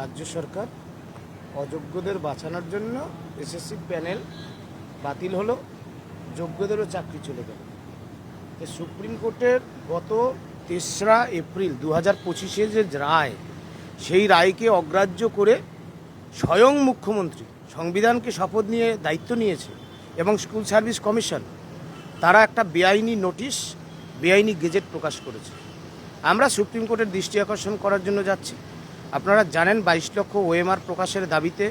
রাজ্য সরকার অযোগ্যদের বাঁচানোর জন্য এসএসসি প্যানেল বাতিল হলো, যোগ্যদেরও চাকরি চলে গেল। তো সুপ্রিম কোর্টের গত তেসরা এপ্রিল দু হাজার পঁচিশে যে রায়, সেই রায়কে অগ্রাহ্য করে স্বয়ং মুখ্যমন্ত্রী সংবিধানকে শপথ নিয়ে দায়িত্ব নিয়েছে এবং স্কুল সার্ভিস কমিশন, তারা একটা বেআইনি নোটিশ, বেআইনি গেজেট প্রকাশ করেছে। আমরা সুপ্রিম কোর্টের দৃষ্টি আকর্ষণ করার জন্য যাচ্ছি। আপনারা জানেন বাইশ লক্ষ ওএমআর প্রকাশের দাবিতে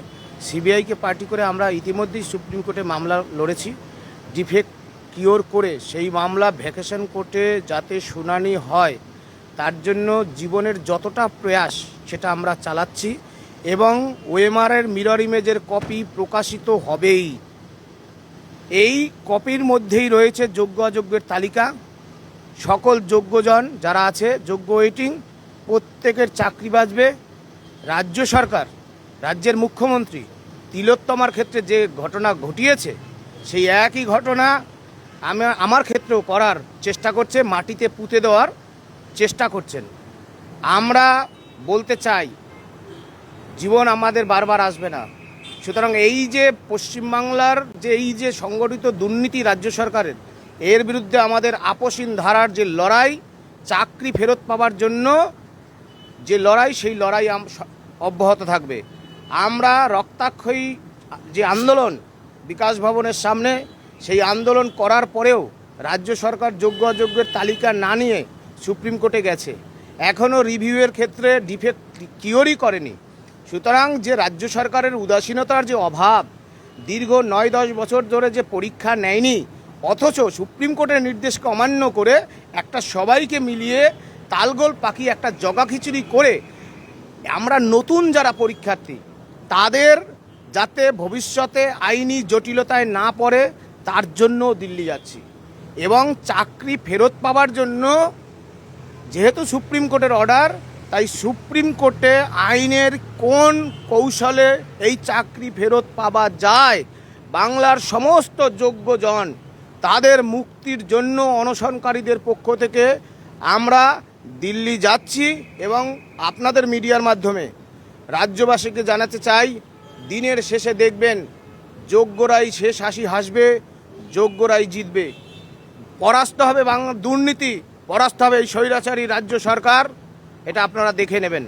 সিবিআইকে পার্টি করে আমরা ইতিমধ্যেই সুপ্রিম কোর্টে মামলা লড়েছি। ডিফেক্ট কিওর করে সেই মামলা ভ্যাকেশন কোর্টে যাতে শুনানি হয়, তার জন্য জীবনের যতটা প্রয়াস সেটা আমরা চালাচ্ছি এবং ওএমআরের মিরর ইমেজের কপি প্রকাশিত হবেই। এই কপির মধ্যেই রয়েছে যোগ্য অযোগ্যের তালিকা। সকল যোগ্যজন যারা আছে, যোগ্য ওয়েটিং, প্রত্যেকের চাকরি বাঁচবে। রাজ্য সরকার, রাজ্যের মুখ্যমন্ত্রী তিলোত্তমার ক্ষেত্রে যে ঘটনা ঘটিয়েছে, সেই একই ঘটনা আমি, আমার ক্ষেত্রেও করার চেষ্টা করছে, মাটিতে পুঁতে দেওয়ার চেষ্টা করছেন। আমরা বলতে চাই, জীবন আমাদের বারবার আসবে না। সুতরাং এই যে পশ্চিমবাংলার যে, এই যে সংগঠিত দুর্নীতি রাজ্য সরকারের, এর বিরুদ্ধে আমাদের আপসীন ধারার যে লড়াই, চাকরি ফেরত পাওয়ার জন্য যে লড়াই, সেই লড়াই অব্যাহত থাকবে। আমরা রক্তাক্ষয়ী যে আন্দোলন বিকাশ ভবনের সামনে, সেই আন্দোলন করার পরেও রাজ্য সরকার যোগ্য অযোগ্যের তালিকা না নিয়ে সুপ্রিম কোর্টে গেছে। এখনও রিভিউয়ের ক্ষেত্রে ডিফেক্ট কিওরই করেনি। সুতরাং যে রাজ্য সরকারের উদাসীনতার যে অভাব, দীর্ঘ নয় দশ বছর ধরে যে পরীক্ষা নেয়নি, অথচ সুপ্রিম কোর্টের নির্দেশকে অমান্য করে একটা সবাইকে মিলিয়ে তালগোল পাখি একটা জগা খিচুড়ি করে আমরা নতুন যারা পরীক্ষার্থী, তাদের যাতে ভবিষ্যতে আইনি জটিলতায় না পড়ে, তার জন্য দিল্লি যাচ্ছি। এবং চাকরি ফেরত পাওয়ার জন্য যেহেতু সুপ্রিম কোর্টের অর্ডার, তাই সুপ্রিম কোর্টে আইনের কোন কৌশলে এই চাকরি ফেরত পাওয়া যায়, বাংলার সমস্ত যোগ্যজন তাদের মুক্তির জন্য অনশনকারীদের পক্ষ থেকে আমরা দিল্লি যাচ্ছি এবং আপনাদের মিডিয়ার মাধ্যমে রাজ্যবাসীকে জানাতে চাই, দিনের শেষে দেখবেন যোগ্যরাই শেষ হাসি হাসবে, যোগ্যরাই জিতবে। পরাস্ত হবে বাংলা দুর্নীতি, পরাস্ত হবে এই স্বৈরাচারী রাজ্য সরকার, এটা আপনারা দেখে নেবেন।